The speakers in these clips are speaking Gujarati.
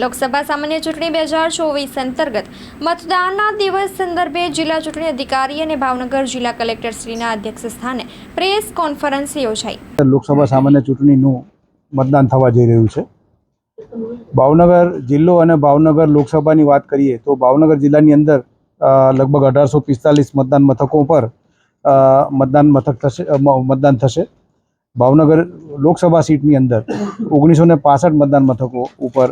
લોકસભા સામાન્ય ચૂંટણી બે હજાર ચોવીસ અંતર્ગત મતદાનના દિવસ સંદર્ભે જિલ્લા ચૂંટણી અધિકારી અને ભાવનગર જિલ્લા કલેક્ટરશ્રીના અધ્યક્ષ સ્થાને પ્રેસ કોન્ફરન્સ યોજાઈ. લોકસભા સામાન્ય ચૂંટણીનું મતદાન થવા જઈ રહ્યું છે. ભાવનગર જિલ્લો અને ભાવનગર લોકસભાની વાત કરીએ તો ભાવનગર જિલ્લાની અંદર લગભગ અઢારસો પિસ્તાલીસ મતદાન મથકો પર મતદાન મથક થશે મતદાન થશે. ભાવનગર લોકસભા સીટની અંદર ઓગણીસો ને પાસઠ મતદાન મથકો ઉપર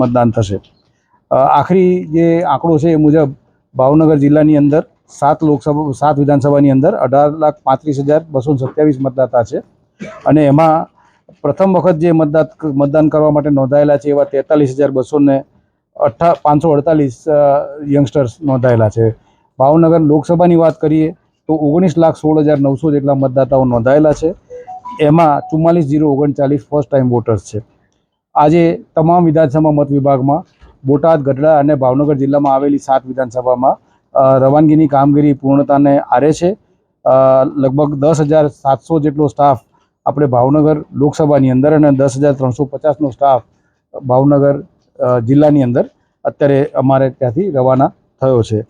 મતદાન થશે. આખરી જે આંકડો છે એ મુજબ ભાવનગર જિલ્લાની અંદર સાત લોકસભા, સાત વિધાનસભાની અંદર અઢાર લાખ પાંત્રીસ હજાર બસો સત્યાવીસ મતદાતા છે. અને એમાં પ્રથમ વખત જે મતદાત, મતદાન કરવા માટે નોંધાયેલા છે એવા તેતાલીસ હજાર બસો ને અઠ્ઠા પાંચસો અડતાલીસ યંગસ્ટર્સ નોંધાયેલા છે. ભાવનગર લોકસભાની વાત કરીએ તો ઓગણીસ લાખ સોળ હજાર નવસો જેટલા મતદાતાઓ નોંધાયેલા છે. એમાં ચુમ્માલીસ જીરો ઓગણચાલીસ ફર્સ્ટ ટાઈમ વોટર્સ છે. આજે તમામ વિધાનસભા મત વિભાગમાં બોટાદ, ગઢડા અને ભાવનગર જિલ્લામાં આવેલી સાત વિધાનસભામાં રવાનગીની કામગીરી પૂર્ણતાને આરે છે. લગભગ દસ હજાર સાતસો જેટલો સ્ટાફ આપણે ભાવનગર લોકસભાની અંદર અને દસ હજાર ત્રણસો પચાસનો સ્ટાફ ભાવનગર જિલ્લાની અંદર અત્યારે અમારે ત્યાંથી રવાના થયો છે.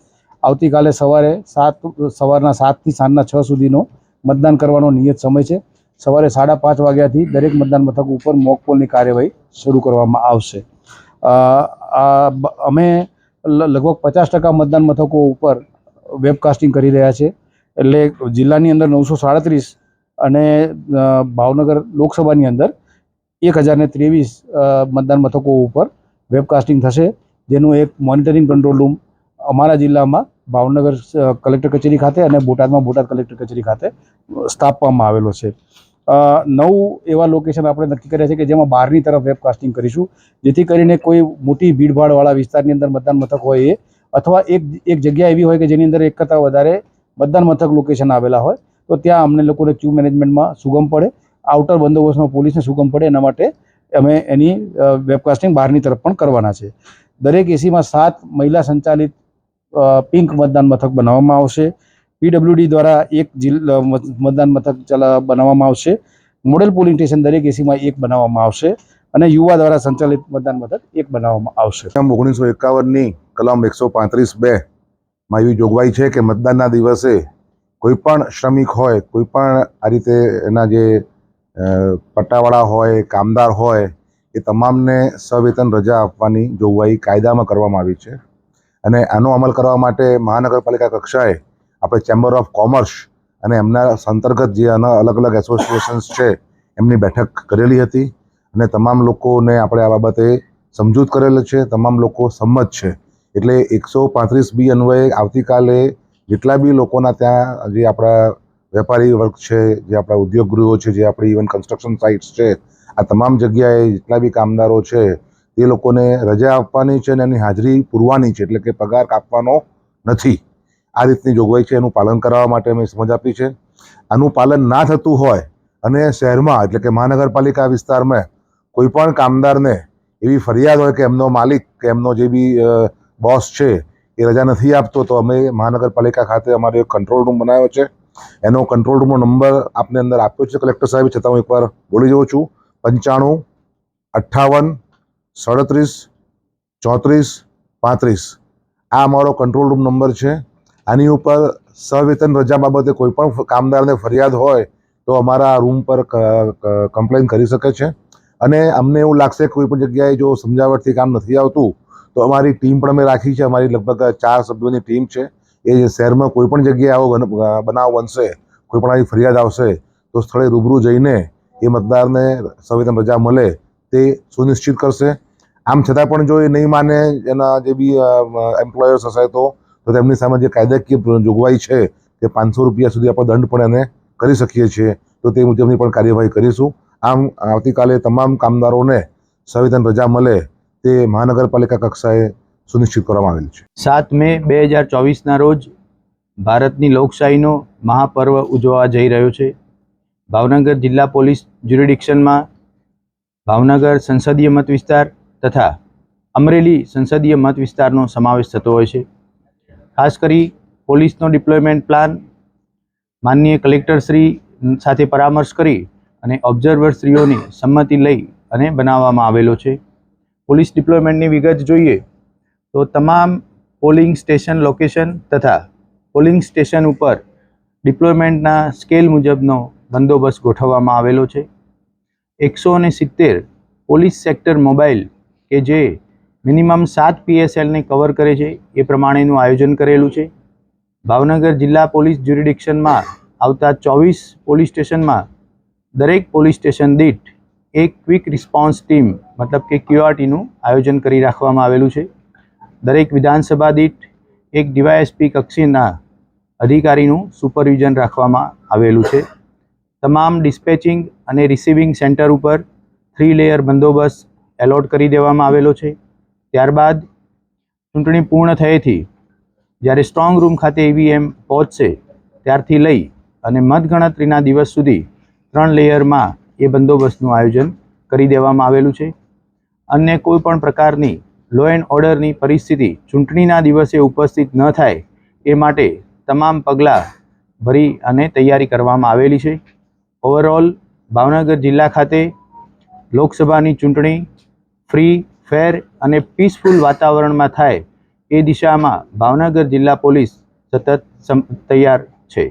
આવતીકાલે સવારે સાત, સવારના સાતથી સાંજના છ સુધીનો મતદાન કરવાનો નિયત સમય છે. સવારે સાડા પાંચ વાગ્યાથી દરેક મતદાન મથક ઉપર મોક પોલની કાર્યવાહી શરૂ કરવામાં આવશે. અમે લગભગ પચાસ ટકા મતદાન મથકો ઉપર વેબકાસ્ટિંગ કરી રહ્યા છે. એટલે જિલ્લાની અંદર નવસો સાડત્રીસ અને ભાવનગર લોકસભાની અંદર એક હજારને ત્રેવીસ મતદાન મથકો ઉપર વેબકાસ્ટિંગ થશે. જેનું એક મોનિટરિંગ કંટ્રોલ રૂમ અમારા જિલ્લામાં ભાવનગર કલેક્ટર કચેરી ખાતે અને બોટાદમાં બોટાદ કલેક્ટર કચેરી ખાતે સ્થાપવામાં આવેલો છે. નવ એવા લોકેશન આપણે નક્કી કર્યા છે કે જેમાં બહારની તરફ વેબકાસ્ટિંગ કરીશું. જેથી કરીને કોઈ મોટી ભીડભાડવાળા વિસ્તારની અંદર મતદાન મથક હોય એ, અથવા એક એક જગ્યા એવી હોય કે જેની અંદર એક કરતાં વધારે મતદાન મથક લોકેશન આવેલા હોય, તો ત્યાં અમને લોકોને ક્યુ મેનેજમેન્ટમાં સુગમ પડે આઉટર બંદોબસ્તમાં પોલીસને સુગમ પડે, એના માટે અમે એની વેબકાસ્ટિંગ બહારની તરફ પણ કરવાના છે. દરેક એસીમાં સાત મહિલા સંચાલિત પિંક મતદાન મથક બનાવવામાં આવશે. પીડબ્લ્યુડી દ્વારા એક જિલ્લા મતદાન મથક બનાવવામાં આવશે. મોડેલ પોલિંગ સ્ટેશન દરેક એસીમાં એક બનાવવામાં આવશે અને યુવા દ્વારા સંચાલિત મતદાન મથક એક બનાવવામાં આવશે. ઓગણીસો એકાવનની કલમ એકસો પાંત્રીસ બે માં એવી જોગવાઈ છે કે મતદાનના દિવસે કોઈ પણ શ્રમિક હોય, કોઈ પણ આ રીતે એના જે પટ્ટાવાળા હોય, કામદાર હોય, એ તમામને સવેતન રજા આપવાની જોગવાઈ કાયદામાં કરવામાં આવી છે. અને આનો અમલ કરવા માટે મહાનગરપાલિકા કક્ષાએ આપણે ચેમ્બર ઓફ કોમર્સ અને એમના અંતર્ગત જે અલગ અલગ એસોસિએશન્સ છે, એમની બેઠક કરેલી હતી. અને તમામ લોકોને આપણે આ બાબતે સમજૂત કરેલ છે, તમામ લોકો સંમત છે. એટલે એકસો પાંત્રીસ બી અન્વયે આવતીકાલે જેટલા બી લોકોના ત્યાં જે આપણા વેપારી વર્ગ છે, જે આપણા ઉદ્યોગ ગૃહો છે, જે આપણી ઇવન કન્સ્ટ્રક્શન સાઇટ્સ છે, આ તમામ જગ્યાએ જેટલા બી કામદારો છે એ લોકોને રજા આપવાની છે અને એની હાજરી પૂરવાની છે, એટલે કે પગાર કાપવાનો નથી. આ રીતની જોગવાઈ છે એનું પાલન કરાવવા માટે અમે સમજ આપી છે. આનું પાલન ના થતું હોય અને શહેરમાં, એટલે કે મહાનગરપાલિકા વિસ્તારમાં કોઈ પણ કામદારને એવી ફરિયાદ હોય કે એમનો માલિક કે એમનો જે બી બોસ છે, એ રજા નથી આપતો, તો અમે મહાનગરપાલિકા ખાતે અમારો એક કંટ્રોલ રૂમ બનાવ્યો છે. એનો કંટ્રોલ રૂમનો નંબર આપને અંદર આપ્યો છે કલેક્ટર સાહેબ. છતાં હું એકવાર બોલી જાઉં છું. પંચાણું, અઠ્ઠાવન સડત્રીસ, ચોત્રીસ, પાંત્રીસ. આ અમારો કંટ્રોલ રૂમ નંબર છે. આની ઉપર સવેતન રજા બાબતે કોઈ પણ કામદારને ફરિયાદ હોય તો અમારા રૂમ પર કમ્પ્લેન કરી શકે છે. અને અમને એવું લાગશે કોઈ પણ જગ્યાએ જો સમજાવટથી કામ નથી આવતું, તો અમારી ટીમ પણ અમે રાખી છે. અમારી લગભગ ચાર સભ્યોની ટીમ છે. એ શહેરમાં કોઈ પણ જગ્યાએ આવો બનાવ બનશે, કોઈ પણ આવી ફરિયાદ આવશે, તો સ્થળે રૂબરૂ જઈને એ મતદારને સંવેદન રજા મળે તે સુનિશ્ચિત કરશે. આમ છતાં પણ જો એ નહીં માને, એના જે બી એમ્પ્લોયર્સ હશે તો તો તેમની સામે જે કાયદાકીય જોગવાઈ છે તે પાંચસો રૂપિયા સુધી આપણે દંડ પણ એને કરી શકીએ છીએ, તો તે મુજબની પણ કાર્યવાહી કરીશું. આમ, આવતીકાલે તમામ કામદારોને સંવેદન રજા મળે તે મહાનગરપાલિકા કક્ષાએ સુનિશ્ચિત કરવામાં આવેલ છે. સાત મે બે હજાર ચોવીસના રોજ ભારતની લોકશાહીનો મહાપર્વ ઉજવવા જઈ રહ્યો છે. ભાવનગર જિલ્લા પોલીસ જ્યુરિડિક્શનમાં ભાવનગર સંસદીય મત વિસ્તાર તથા અમરેલી સંસદીય મત વિસ્તારનો સમાવેશ થતો હોય છે. ખાસ કરી પોલીસનો ડિપ્લોયમેન્ટ પ્લાન માનનીય કલેક્ટરશ્રી સાથે પરામર્શ કરી અને ઓબ્ઝર્વરશ્રીઓની સંમતિ લઈ અને બનાવવામાં આવેલો છે. પોલીસ ડિપ્લોયમેન્ટની વિગત જોઈએ તો તમામ પોલિંગ સ્ટેશન લોકેશન તથા પોલિંગ સ્ટેશન ઉપર ડિપ્લોયમેન્ટના સ્કેલ મુજબનો બંદોબસ્ત ગોઠવવામાં આવેલો છે. એકસો અને સિત્તેર પોલીસ સેક્ટર મોબાઈલ કે જે મિનિમમ સાત પીએસએલને કવર કરે છે, એ પ્રમાણેનું આયોજન કરેલું છે. ભાવનગર જિલ્લા પોલીસ જ્યુરિડિક્શનમાં આવતા ચોવીસ પોલીસ સ્ટેશનમાં દરેક પોલીસ સ્ટેશન દીઠ એક ક્વિક રિસ્પોન્સ ટીમ, મતલબ કે ક્યુઆરટીનું આયોજન કરી રાખવામાં આવેલું છે. દરેક વિધાનસભા દીઠ એક ડીવાયએસપી કક્ષીના અધિકારીનું સુપરવિઝન રાખવામાં આવેલું છે. તમામ ડિસ્પેચિંગ અને રિસીવિંગ સેન્ટર ઉપર થ્રી લેયર બંદોબસ્ત એલોટ કરી દેવામાં આવેલો છે. ત્યારબાદ ચૂંટણી પૂર્ણ થયેથી જ્યારે સ્ટ્રોંગ રૂમ ખાતે ઈવીએમ પહોંચશે, ત્યારથી લઈ અને મતગણતરીના દિવસ સુધી ત્રણ લેયરમાં એ બંદોબસ્તનું આયોજન કરી દેવામાં આવેલું છે. અન્ય કોઈ પણ પ્રકારની લો એન્ડ ઓર્ડરની પરિસ્થિતિ ચૂંટણીના દિવસે ઉપસ્થિત ન થાય, એ માટે તમામ પગલાં ભરી અને તૈયારી કરવામાં આવેલી છે. ઓવરઓલ ભાવનગર જિલ્લા ખાતે લોકસભાની ચૂંટણી ફ્રી ફેર અને પીસફુલ વાતાવરણમાં થાય એ દિશામાં ભાવનગર જિલ્લા પોલીસ સતત તૈયાર છે.